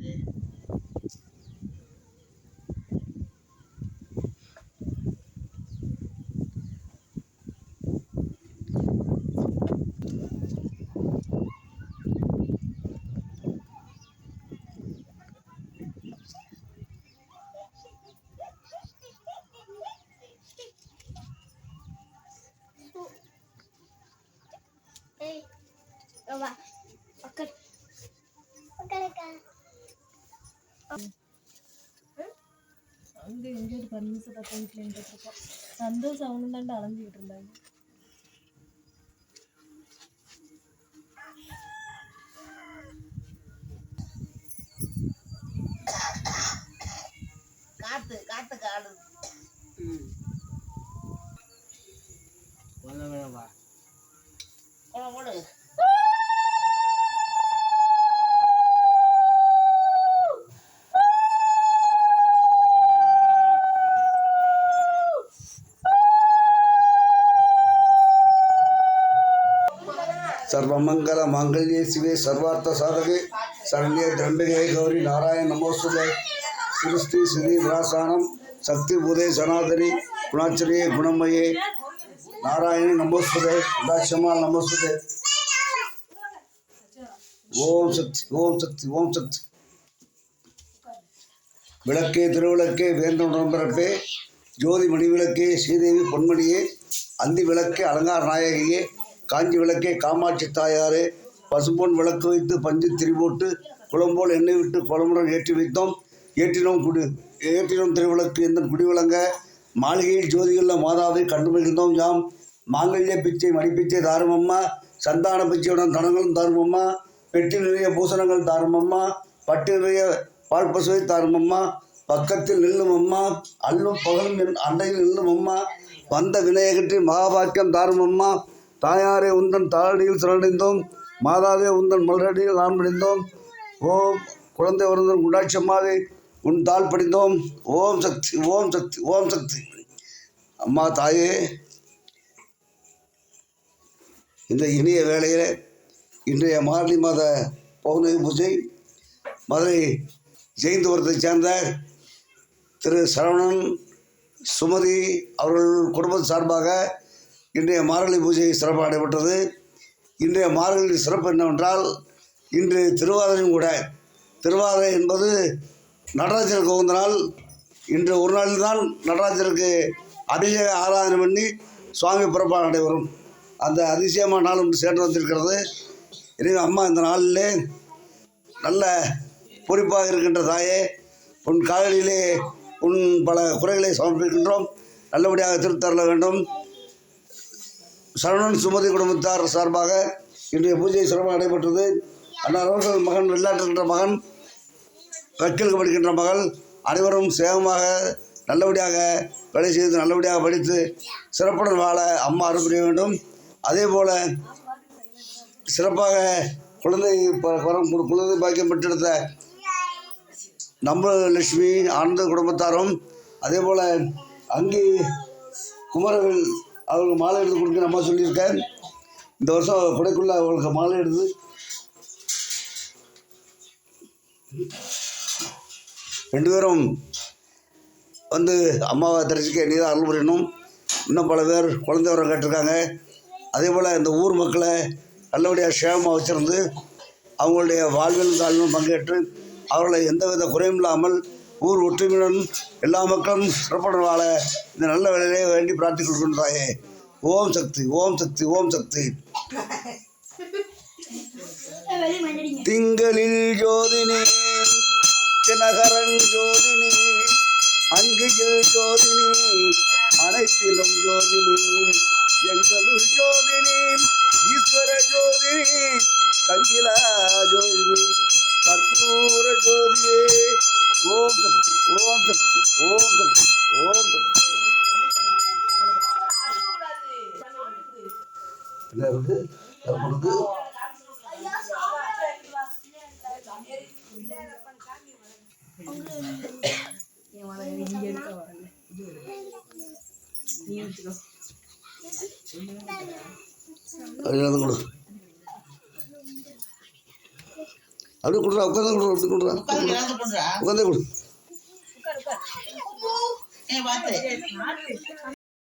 É. Ei, eu. ஒரு permission பக்கம் வீட்டில் இருந்துருக்கோம் சந்தோஷம் அவனு தாண்டா அலைஞ்சிக்கிட்டு இருந்தாங்க காத்து காத்து காடு கொடு கொடு சர்வமங்கல மங்கள்யே சிவே சர்வார்த்த சாதகே. சரண்ய திரண்டகே கௌரி நாராயண் நமோஸ்துதே. சிருஷ்டி ஸ்ரீ விராசானம். சக்தி பூதே சனாதரி குணாச்சரியே குணமயே. நாராயணி நமோஸ்துதே. உதாட்சமால் நமோஸ்துதே. ஓம் சக்தி ஓம் சக்தி ஓம் சக்தி. விளக்கே திருவிளக்கே வேந்த உடம்பிறப்பே ஜோதி மணி விளக்கே ஸ்ரீதேவி பொன்மணியே. அந்தி விளக்கே அலங்கார நாயகியே. காஞ்சி விளக்கே காமாட்சி தாயாரே. பசும்பொன் விளக்கு வைத்து பஞ்சு திரிபோட்டு குளம்போல் எண்ணெய் விட்டு குளமுடன் ஏற்றி வைத்தோம். ஏற்றினோம் குடி ஏற்றினோம் திருவிளக்கு எந்த குடி விளங்க? மாளிகையில் ஜோதியுள்ள மாதாவை கண்டு மகிழ்ந்தோம் யாம். மாங்கல்ய பிச்சை மணிப்பிச்சை தாருமம்மா. சந்தான பிச்சையுடன் தனங்களும் தாருமம்மா. பெட்டி நிறைய பூசணங்கள் தாருமம்மா. பட்டு நிறைய பால் பசுவை தாருமம்மா. பக்கத்தில் நில்லும் அம்மா அல்லும் பகலும் என் அண்டையில் நில்லும் அம்மா வந்த விநாயகற்றின் மகாபாக்கியம் தாருமம்மா. தாயாரே உந்தன் தாளடியில் சரணடைந்தோம் மாதாவே உந்தன் மலரடியில் நாம் அடைந்தோம் ஓம் குழந்தை உறந்தன் குண்டாட்சம்மாவே உன் தாள் படிந்தோம். ஓம் சக்தி ஓம் சக்தி ஓம் சக்தி. அம்மா தாயே இந்த இனிய வேளையில் இன்றைய மார்கழி மாத பௌர்ணமி பூஜை மதுரை ஜெயந்தபுரத்தை சேர்ந்த திரு சரவணன் சுமதி அவர்கள் குடும்பம் சார்பாக இன்றைய மார்கழி பூஜை சிறப்பாக நடைபெற்றது இன்றைய மார்கழி சிறப்பு என்னவென்றால் இன்று திருவாதிரையும் கூட திருவாதிரை என்பது நடராஜருக்கு உகந்த நாள். இன்று ஒரு நாளில் தான் நடராஜருக்கு அபிஷேக ஆராதனை பண்ணி சுவாமி பிறப்பாக நடைபெறும். அந்த அதிசயமான நாள் ஒன்று சேர்ந்து வந்திருக்கிறது. எனவே அம்மா இந்த நாளிலே நல்ல பொறிப்பாக இருக்கின்ற தாயே உன் காதலிலே உன் பல குறைகளை சமர்ப்பிக்கின்றோம். நல்லபடியாக திருத்தரல வேண்டும். சரவணன் சுமதி குடும்பத்தார் சார்பாக இன்றைய பூஜை சிறப்பாக நடைபெற்றது. அண்ணா மகன் வெளிநாட்டிருக்கின்ற மகன் வக்கீலுக்கு படிக்கின்ற மகள் அனைவரும் சேகமாக நல்லபடியாக வேலை செய்து நல்லபடியாக படித்து சிறப்புடன் வாழ அம்மா அருள் புரிய வேண்டும். அதே போல் சிறப்பாக குழந்தை வரம் குழந்தை பாக்கியம் பெற்றெடுத்த நம்ம லட்சுமி ஆனந்த குடும்பத்தாரும் அதே போல் அங்கே குமரவில் அவர்களுக்கு மாலை எடுத்து கொடுக்க நம்ம சொல்லியிருக்கேன் இந்த வருஷம் கொடைக்குள்ள அவங்களுக்கு மாலை எடுத்து. ரெண்டு பேரும் வந்து அம்மாவை தரிசிக்க நீதான் அருள் புரியணும் இன்னும் பல பேர் குழந்தை வரம் கேட்டிருக்காங்க. அதே போல் இந்த ஊர் மக்களை நல்லபடியாக சேமமாக வச்சிருந்து அவங்களுடைய வாழ்விலும் தாழ்விலும் பங்கேற்று அவர்களை எந்தவித குறையும் இல்லாமல் ஊர் ஒற்றுமையுடன் எல்லா மக்களும் சிறப்புடன் வாழ இந்த நல்ல வேலையிலே வேண்டி பிரார்த்திக் கொள்கின்றாயே. ஓம் சக்தி ஓம் சக்தி ஓம் சக்தி. திங்களில் ஜோதினி தினகரன் ஜோதினி அங்கியில் ஜோதினி அனைத்திலும் ஜோதினி எங்களுள் ஜோதினி ஈஸ்வர ஜோதினி கங்கிலா ஜோதினி. ஓம் சக்தி ஓம் சக்தி இருக்கு கற்பூரத்து இங்கே எடுக்க வரல நீ எடுத்துக்கோ அது கொடு அப்படியே கொடுறா உட்காந்து கொடுறா அப்படி கொடுறா. உட்காந்தே கொடு. How about that?